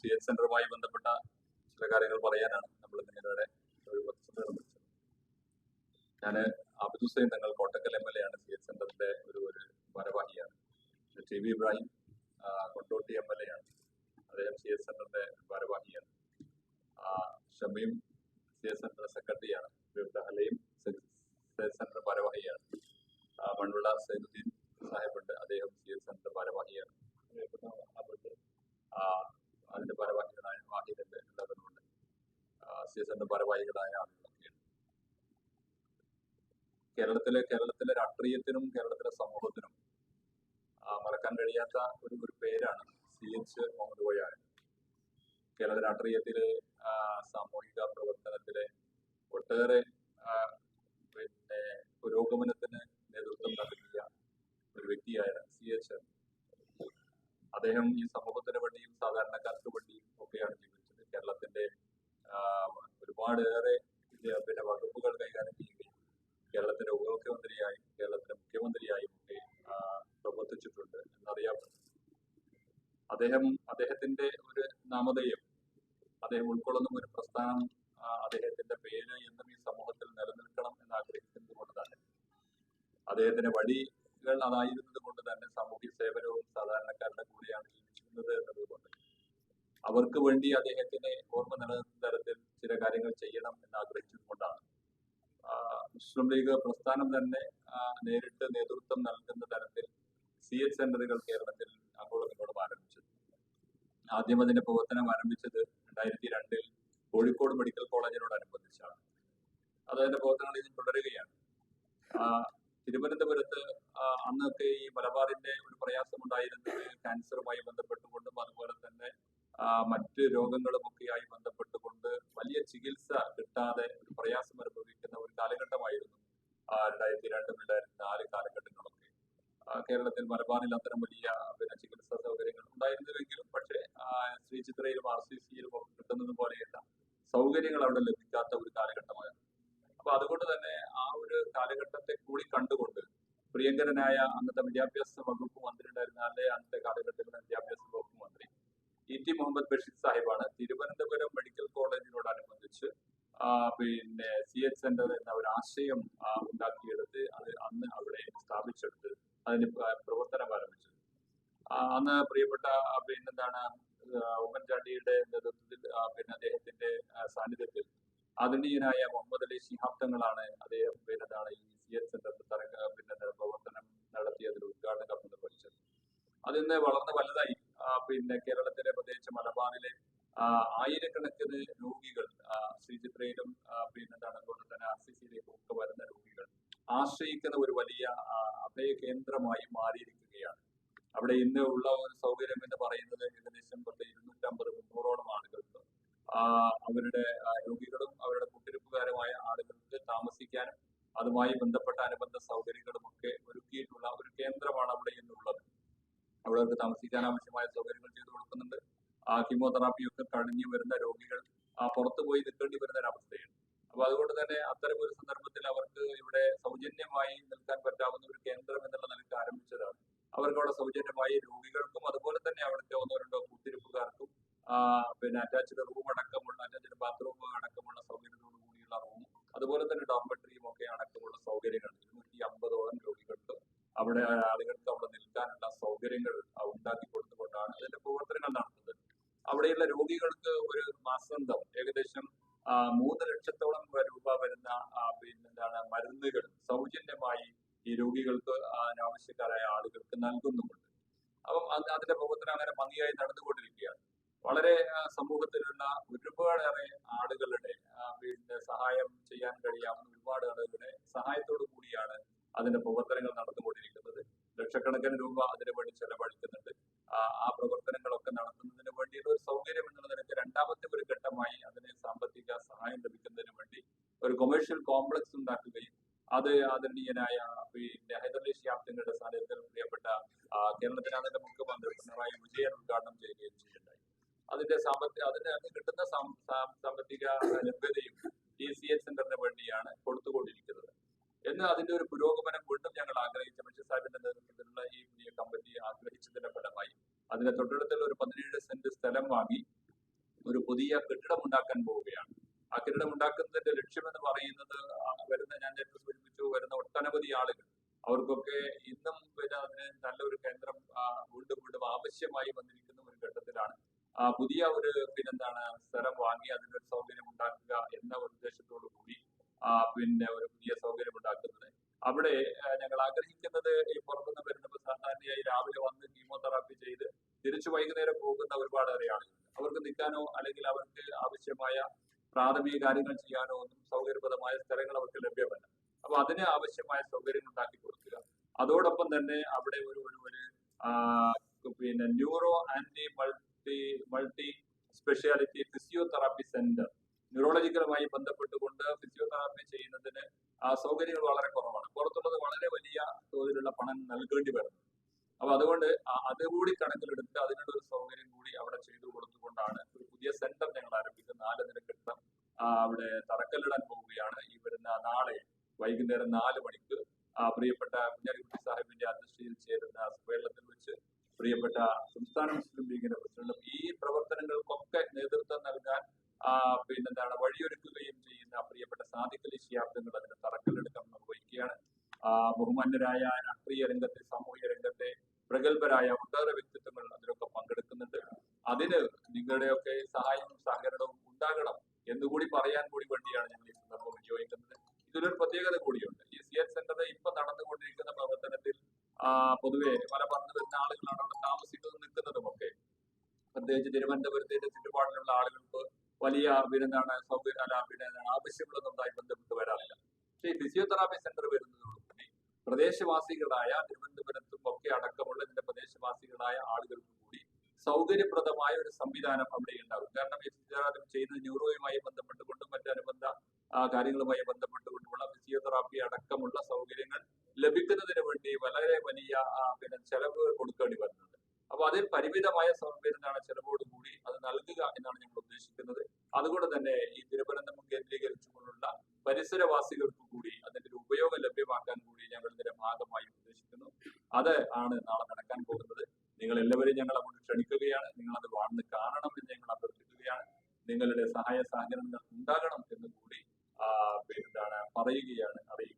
C S സെന്ററുമായി ബന്ധപ്പെട്ട ചില കാര്യങ്ങൾ പറയാനാണ് നമ്മൾ നിങ്ങളുടെ ഒരു ഞാൻ Abdul Hussain Thangal Kottakkal M L A ആണ് സി എച്ച് സെന്ററിന്റെ ഒരു ഒരു ഭാരവാഹിയാണ്. T V Ibrahim Kondotty M L A ആണ്. അദ്ദേഹം സി എച്ച് സെന്ററിന്റെ ഭാരവാഹിയാണ്. ഷമീം സി എച്ച് സെന്റർ സെക്രട്ടറിയാണ് ഹലയും സി എച്ച് സെന്റർ ഭാരവാഹിയാണ്. മണ്ണുള്ള സൈനുദ്ദീൻ സാഹിബുണ്ട് അദ്ദേഹം സി എച്ച് സെന്റർ ഭാരവാഹിയാണ് പ്രിയപ്പെട്ട അബുദ്, ആ, അതിന്റെ ഭാരവാഹികളായ വാഹിദുണ്ട് എല്ലാവരുമുണ്ട് സി എച്ച് സെന്റർ ഭാരവാഹികളായ ആളുകളൊക്കെയാണ് കേരളത്തിലെ കേരളത്തിലെ രാഷ്ട്രീയത്തിനും കേരളത്തിലെ സമൂഹത്തിനും മറക്കാൻ കഴിയാത്ത ഒരു ഒരു പേരാണ് സി എച്ച് മുഹമ്മദ് കോയ കേരള രാഷ്ട്രീയത്തിലെ സാമൂഹിക പ്രവർത്തനത്തിലെ ഒട്ടേറെ പിന്നെ പുരോഗമനത്തിന് നേതൃത്വം നൽകിയ ഒരു വ്യക്തിയായ സി എച്ച്. അദ്ദേഹം ഈ സമൂഹത്തിന് വേണ്ടിയും സാധാരണക്കാർക്ക് വേണ്ടിയും ഒക്കെയാണ് ജീവിച്ചത്. കേരളത്തിന്റെ ഒരുപാട് ഒരുപാടേറെ ഇത് പിന്നെ വകുപ്പുകൾ കൈകാര്യം ചെയ്യുകയും കേരളത്തിന്റെ ഉപമുഖ്യമന്ത്രിയായും കേരളത്തിലെ മുഖ്യമന്ത്രിയായും ഒക്കെ പ്രവർത്തിച്ചിട്ടുണ്ട് എന്നറിയപ്പെടുന്നു അദ്ദേഹം അദ്ദേഹത്തിന്റെ ഒരു നാമധേയം അദ്ദേഹം ഉൾക്കൊള്ളുന്ന ഒരു പ്രസ്ഥാനം അദ്ദേഹത്തിന്റെ പേര് എന്നും ഈ സമൂഹത്തിൽ നിലനിൽക്കണം എന്ന് ആഗ്രഹിക്കുന്നത് കൊണ്ട് തന്നെ. അദ്ദേഹത്തിന്റെ വഴികൾ അതായിരുന്നത് കൊണ്ട് തന്നെ സാമൂഹ്യ സേവനവും സാധാരണക്കാരുടെ കൂടെയാണ് ജീവിച്ചിരുന്നത് എന്നതുകൊണ്ട് അവർക്ക് വേണ്ടി അദ്ദേഹത്തിനെ ഓർമ്മ നിലനിർത്തുന്ന തരത്തിൽ ചില കാര്യങ്ങൾ ചെയ്യണം എന്ന് ആഗ്രഹിച്ചതുകൊണ്ടാണ് ആ, മുസ്ലിം ലീഗ് പ്രസ്ഥാനം തന്നെ നേരിട്ട് നേതൃത്വം നൽകുന്ന തരത്തിൽ സി എച്ച് സെന്ററുകൾ കേരളത്തിൽ അങ്ങോട്ടും ആരംഭിച്ചു ആദ്യം അതിന്റെ പ്രവർത്തനം ആരംഭിച്ചത് രണ്ടായിരത്തി രണ്ടിൽ കോഴിക്കോട് മെഡിക്കൽ കോളേജിനോടനുബന്ധിച്ചാണ്. അത് അതിന്റെ പ്രവർത്തനങ്ങൾ ഇതിൽ തുടരുകയാണ്. തിരുവനന്തപുരത്ത് അന്നൊക്കെ ഈ മലബാറിന്റെ ഒരു പ്രയാസമുണ്ടായിരുന്നത് ക്യാൻസറുമായി ബന്ധപ്പെട്ടുകൊണ്ടും അതുപോലെ തന്നെ മറ്റ് രോഗങ്ങളുമൊക്കെയായി ബന്ധപ്പെട്ടുകൊണ്ട് വലിയ ചികിത്സ കിട്ടാതെ ഒരു പ്രയാസം അനുഭവിക്കുന്ന രണ്ടായിരത്തി രണ്ട് രണ്ടായിരത്തി നാല് കാലഘട്ടങ്ങളൊക്കെ. കേരളത്തിൽ മലബാറിൽ അത്തരം വലിയ പിന്നെ ചികിത്സാ സൗകര്യങ്ങൾ ഉണ്ടായിരുന്നുവെങ്കിലും പക്ഷേ ശ്രീ ചിത്രയിലും ആർ സി സിയിലും ഒക്കെ കിട്ടുന്നത് പോലെയുള്ള സൗകര്യങ്ങൾ അവിടെ ലഭിക്കാത്ത ഒരു കാലഘട്ടമായിരുന്നു അപ്പൊ അതുകൊണ്ട് തന്നെ ആ ഒരു കാലഘട്ടത്തെ കൂടി കണ്ടുകൊണ്ട് പ്രിയങ്കരനായ അന്നത്തെ വിദ്യാഭ്യാസ വകുപ്പ് മന്ത്രി ഉണ്ടായിരുന്ന അല്ലെ അന്നത്തെ കാലഘട്ടത്തിലെ വിദ്യാഭ്യാസ വകുപ്പ് മന്ത്രി ഇ ടി മുഹമ്മദ് ബഷീർ സാഹിബാണ് തിരുവനന്തപുരം മെഡിക്കൽ കോളേജിനോടനുബന്ധിച്ച് പിന്നെ സി എച്ച് സെന്റർ എന്ന ഒരു ആശയം ഉണ്ടാക്കിയെടുത്ത് അത് അന്ന് അവിടെ സ്ഥാപിച്ചെടുത്ത് അതിന് പ്ര- പ്രവർത്തനം ആരംഭിച്ചത് അന്ന് പ്രിയപ്പെട്ട പിന്നെന്താണ് ഉമ്മൻചാണ്ടിയുടെ നേതൃത്വത്തിൽ പിന്നെ അദ്ദേഹത്തിന്റെ സാന്നിധ്യത്തിൽ ആദരണീയനായ മുഹമ്മദ് അലി ശിഹാബ് തങ്ങളാണ് അദ്ദേഹം പിന്നെന്താണ് ഈ സി എച്ച് സെന്റർ തരംഗ പിന്നെ പ്രവർത്തനം നടത്തി അതിൽ ഉദ്ഘാടന നിർവഹിച്ചത്. അതിന്ന് വളർന്ന് വലുതായി പിന്നെ കേരളത്തിലെ പ്രത്യേകിച്ച് മലബാറിലെ ആയിരക്കണക്കിന് രോഗികൾ ശ്രീ ശ്രീചിത്രയിലും പിന്നെ അതുപോലെ തന്നെ ആർ സി സിയിലേക്കും ഒക്കെ വരുന്ന രോഗികൾ ആശ്രയിക്കുന്ന ഒരു വലിയ അഭയ കേന്ദ്രമായി മാറിയിരിക്കുകയാണ്. അവിടെ ഇന്ന് ഉള്ള ഒരു സൗകര്യം എന്ന് പറയുന്നത് ഏകദേശം പത്ത് ഇരുന്നൂറ്റമ്പത് മുന്നൂറോളം ആളുകളുണ്ട് അവരുടെ രോഗികളും അവരുടെ കുട്ടിരിപ്പുകാരുമായ ആളുകൾക്ക് താമസിക്കാനും അതുമായി ബന്ധപ്പെട്ട അനുബന്ധ സൗകര്യങ്ങളും ഒക്കെ ഒരുക്കിയിട്ടുള്ള ഒരു കേന്ദ്രമാണ് അവിടെ ഇന്നുള്ളത്. അവിടെ അവർക്ക് താമസിക്കാൻ ആവശ്യമായ സൗകര്യങ്ങൾ ചെയ്തു കൊടുക്കുന്നുണ്ട്. ആ കീമോതെറാപ്പി ഒക്കെ വരുന്ന രോഗികൾ പുറത്തു പോയി നിൽക്കേണ്ടി വരുന്ന അവസ്ഥയാണ്. അപ്പൊ അതുകൊണ്ട് തന്നെ അത്തരം ഒരു സന്ദർഭത്തിൽ അവർക്ക് ഇവിടെ സൗജന്യമായി നിൽക്കാൻ പറ്റാവുന്ന ഒരു കേന്ദ്രം എന്നുള്ള നിലയ്ക്ക് ആരംഭിച്ചതാണ്. അവർക്ക് അവിടെ സൗജന്യമായി രോഗികൾക്കും അതുപോലെ തന്നെ അവിടുത്തെ ഒന്നോ രണ്ടോ കൂത്തിരിപ്പുകാർക്കും പിന്നെ അറ്റാച്ച്ഡ് റൂം അടക്കമുള്ള അറ്റാച്ച്ഡ് ബാത്റൂം അടക്കമുള്ള സൗകര്യത്തോടു കൂടിയുള്ള റൂം അതുപോലെ തന്നെ ഡോർമെട്രിയും ഒക്കെ അടക്കമുള്ള സൗകര്യങ്ങൾ. ഇരുന്നൂറ്റി അമ്പതോളം രോഗികൾക്ക് അവിടെ ആളുകൾക്ക് അവിടെ നിൽക്കാനുള്ള സൗകര്യങ്ങൾ ആ, ഉണ്ടാക്കി കൊടുത്തുകൊണ്ടാണ് അതിന്റെ പ്രവർത്തനങ്ങൾ നടത്തുന്നത് അവിടെയുള്ള രോഗികൾക്ക് ഒരു മാസാന്തം ഏകദേശം മൂന്ന് ലക്ഷത്തോളം രൂപ വരുന്ന പിന്നെന്താണ് മരുന്നുകൾ സൗജന്യമായി ഈ രോഗികൾക്ക് ആവശ്യക്കാരായ ആളുകൾക്ക് നൽകുന്നുമുണ്ട്. അപ്പം അത് അതിന്റെ പ്രവർത്തനം അങ്ങനെ ഭംഗിയായി നടന്നുകൊണ്ടിരിക്കുകയാണ്. വളരെ സമൂഹത്തിലുള്ള ഒരുപാടേറെ ആളുകളുടെ പിന്നെ സഹായം ചെയ്യാൻ കഴിയാവുന്ന ഒരുപാട് ആളുകളുടെ സഹായത്തോടു കൂടിയാണ് അതിന്റെ പ്രവർത്തനങ്ങൾ നടന്നുകൊണ്ടിരിക്കുന്നത്. ലക്ഷക്കണക്കിന് രൂപ അതിനു വേണ്ടി ചെലവഴിക്കുന്നുണ്ട്. ആ പ്രവർത്തനങ്ങളൊക്കെ നടത്തുന്നതിന് വേണ്ടിയുള്ള ഒരു സൗകര്യം എന്നുള്ള നിലയ്ക്ക് രണ്ടാമത്തെ ഒരു ഘട്ടമായി അതിന് സാമ്പത്തിക സഹായം ലഭിക്കുന്നതിന് വേണ്ടി ഒരു കൊമേഴ്ഷ്യൽ കോംപ്ലക്സ് ഉണ്ടാക്കുകയും അത് ആദരണീയനായ പിന്നെ ഹൈദരലി ശിഹാബ് സാന്നിധ്യത്തിൽ പ്രിയപ്പെട്ട അതിന്റെ മുഖ്യമന്ത്രി പിണറായി വിജയൻ ഉദ്ഘാടനം ചെയ്യുകയും ചെയ്യുന്നുണ്ടായി അതിന്റെ സാമ്പത്തിക അതിന് അത് കിട്ടുന്ന സാമ്പത്തിക ലഭ്യതയും ഈ സി എസ് സെന്ററിന് വേണ്ടിയാണ് കൊടുത്തുകൊണ്ടിരിക്കുന്നത്. എന്ന് അതിന്റെ ഒരു പുരോഗമനം വീണ്ടും ഞങ്ങൾ ആഗ്രഹിച്ച. ബഷീർ സാഹിബിന്റെ നേതൃത്വത്തിലുള്ള ഈ പുതിയ കമ്മിറ്റി ആഗ്രഹിച്ചതിന്റെ ഫലമായി അതിന്റെ തൊട്ടടുത്തുള്ള ഒരു പതിനേഴ് സെന്റ് സ്ഥലം വാങ്ങി ഒരു പുതിയ കെട്ടിടം ഉണ്ടാക്കാൻ പോവുകയാണ്. ആ കെട്ടിടം ഉണ്ടാക്കുന്നതിന്റെ ലക്ഷ്യമെന്ന് പറയുന്നത് വരുന്ന ഞാൻ നേരത്തെ സൂചിപ്പിച്ചു വരുന്ന ഒട്ടനവധി ആളുകൾ. അവർക്കൊക്കെ ഇന്നും പിന്നെ അതിന് നല്ലൊരു കേന്ദ്രം വീണ്ടും വീണ്ടും ആവശ്യമായി വന്നിരിക്കുന്ന ഒരു ഘട്ടത്തിലാണ്. പുതിയ ഒരു പിന്നെന്താണ് സ്ഥലം വാങ്ങി അതിനൊരു സൗകര്യം ഉണ്ടാക്കുക എന്ന ഉദ്ദേശത്തോടു കൂടി പിന്നെ ഒരു പുതിയ സൗകര്യം ഉണ്ടാക്കുന്നത് അവിടെ ഞങ്ങൾ ആഗ്രഹിക്കുന്നത് ഈ പുറത്തുനിന്ന് വരുന്നപ്പോൾ സാധാരണയായി രാവിലെ വന്ന് കീമോതെറാപ്പി ചെയ്ത് തിരിച്ചു വൈകുന്നേരം പോകുന്ന ഒരുപാട് അറിയാണ് അവർക്ക് നിൽക്കാനോ അല്ലെങ്കിൽ അവർക്ക് ആവശ്യമായ പ്രാഥമിക കാര്യങ്ങൾ ചെയ്യാനോ ഒന്നും സൗകര്യപ്രദമായ സ്ഥലങ്ങൾ അവർക്ക് ലഭ്യമല്ല. അപ്പൊ അതിന് ആവശ്യമായ സൗകര്യങ്ങൾ ഉണ്ടാക്കി കൊടുക്കുക. അതോടൊപ്പം തന്നെ അവിടെ ഒരു ഒരു ഒരു പിന്നെ neuro and multi multi speciality physiotherapy centre. ന്യൂറോളജിക്കലുമായി ബന്ധപ്പെട്ടുകൊണ്ട് ഫിസിയോതെറാപ്പി ചെയ്യുന്നതിന് ആ സൗകര്യങ്ങൾ വളരെ കുറവാണ്. പുറത്തുള്ളത് വളരെ വലിയ തോതിലുള്ള പണം നൽകേണ്ടി വരുന്നു അപ്പൊ അതുകൊണ്ട് അതുകൂടി കണക്കിലെടുത്ത് അതിനുള്ള ഒരു സൗകര്യം കൂടി അവിടെ ചെയ്തു ആരംഭിക്കുന്നത് നാല് ആ, അവിടെ തറക്കല്ലിടാൻ പോവുകയാണ്. ഈ വരുന്ന നാളെ വൈകുന്നേരം നാല് മണിക്ക് പ്രിയപ്പെട്ട കുഞ്ഞാലിക്കുട്ടി സാഹിബിന്റെ അധ്യക്ഷതയിൽ ചേരുന്ന സമ്മേളനത്തിൽ വെച്ച് പ്രിയപ്പെട്ട സംസ്ഥാന മുസ്ലിം ലീഗിന്റെ പ്രസിഡന്റും ഈ പ്രവർത്തനങ്ങൾക്കൊക്കെ നേതൃത്വം നൽകാൻ പിന്നെന്താണ് വഴിയൊരുക്കുകയും ചെയ്യുന്ന പ്രിയപ്പെട്ട സാദിഖലി ശിയാബ്ദങ്ങൾ അതിന് തറക്കല്ലെടുക്കാൻ നിർവഹിക്കുകയാണ്. ആ, ബഹുമാന്യരായ രാഷ്ട്രീയ രംഗത്തെ സാമൂഹിക രംഗത്തെ പ്രഗത്ഭരായ ഒട്ടേറെ വ്യക്തിത്വങ്ങൾ അതിലൊക്കെ പങ്കെടുക്കുന്നുണ്ട്. അതിന് നിങ്ങളുടെയൊക്കെ സഹായവും സഹകരണവും ഉണ്ടാകണം എന്നുകൂടി പറയാൻ കൂടി വേണ്ടിയാണ് ഞങ്ങൾ ഈ സന്ദർഭം ഉപയോഗിക്കുന്നത് ഇതിലൊരു പ്രത്യേകത കൂടിയുണ്ട്. ഈ സി എച്ച് സെന്റർ ഇപ്പൊ നടന്നുകൊണ്ടിരിക്കുന്ന പ്രവർത്തനത്തിൽ പൊതുവെ പല പറഞ്ഞു വരുന്ന ആളുകളാണ് അവിടെ താമസിക്കുന്നതും നിൽക്കുന്നതുമൊക്കെ. പ്രത്യേകിച്ച് തിരുവനന്തപുരത്തിന്റെ ചുറ്റുപാടിലുള്ള ആളുകൾക്ക് വലിയ പിന്നെന്താണ് സൗകര്യ അല്ല പിന്നെ ആവശ്യങ്ങളൊന്നുമായി ബന്ധപ്പെട്ട് വരാറില്ല. പക്ഷേ ഈ ഫിസിയോതെറാപ്പി സെന്റർ വരുന്നതോടുകൂടി പ്രദേശവാസികളായ തിരുവനന്തപുരത്തും ഒക്കെ അടക്കമുള്ള ഇതിന്റെ പ്രദേശവാസികളായ ആളുകൾക്ക് സൗകര്യപ്രദമായ ഒരു സംവിധാനം അവിടെ ഉണ്ടാകും. കാരണം ഫിസിയോതെറാപ്പി ചെയ്യുന്ന ന്യൂറോയുമായി ബന്ധപ്പെട്ടുകൊണ്ടും മറ്റനുബന്ധ കാര്യങ്ങളുമായി ബന്ധപ്പെട്ടുകൊണ്ടുമുള്ള ഫിസിയോതെറാപ്പി അടക്കമുള്ള സൗകര്യങ്ങൾ ലഭിക്കുന്നതിന് വേണ്ടി വളരെ വലിയ പിന്നെ ചെലവ് കൊടുക്കേണ്ടി വരുന്നുണ്ട്. അപ്പൊ അതിൽ പരിമിതമായ സൗകര്യമാണ് ചെലവോടുകൂടി അത് നൽകുക എന്നാണ് ഞങ്ങൾ ഉദ്ദേശിക്കുന്നത്. അതുകൊണ്ട് തന്നെ ഈ തിരുവനന്തപുരം കേന്ദ്രീകരിച്ചുകൊണ്ടുള്ള പരിസരവാസികൾക്ക് കൂടി അതിന്റെ ഉപയോഗം ലഭ്യമാക്കാൻ കൂടി ഞങ്ങൾ ഇതിന്റെ ഭാഗമായി ഉദ്ദേശിക്കുന്നു. അത് ആണ് നാളെ നടക്കാൻ പോകുന്നത്. നിങ്ങൾ എല്ലാവരും ഞങ്ങളെ കൊണ്ട് ക്ഷണിക്കുകയാണ്. നിങ്ങൾ അത് വന്ന് കാണണം എന്ന് ഞങ്ങൾ അഭ്യർത്ഥിക്കുകയാണ്. നിങ്ങളുടെ സഹായ സഹകരണങ്ങൾ ഉണ്ടാകണം എന്ന് കൂടി എന്താണ് പറയുകയാണ്. അറിയിക്കുക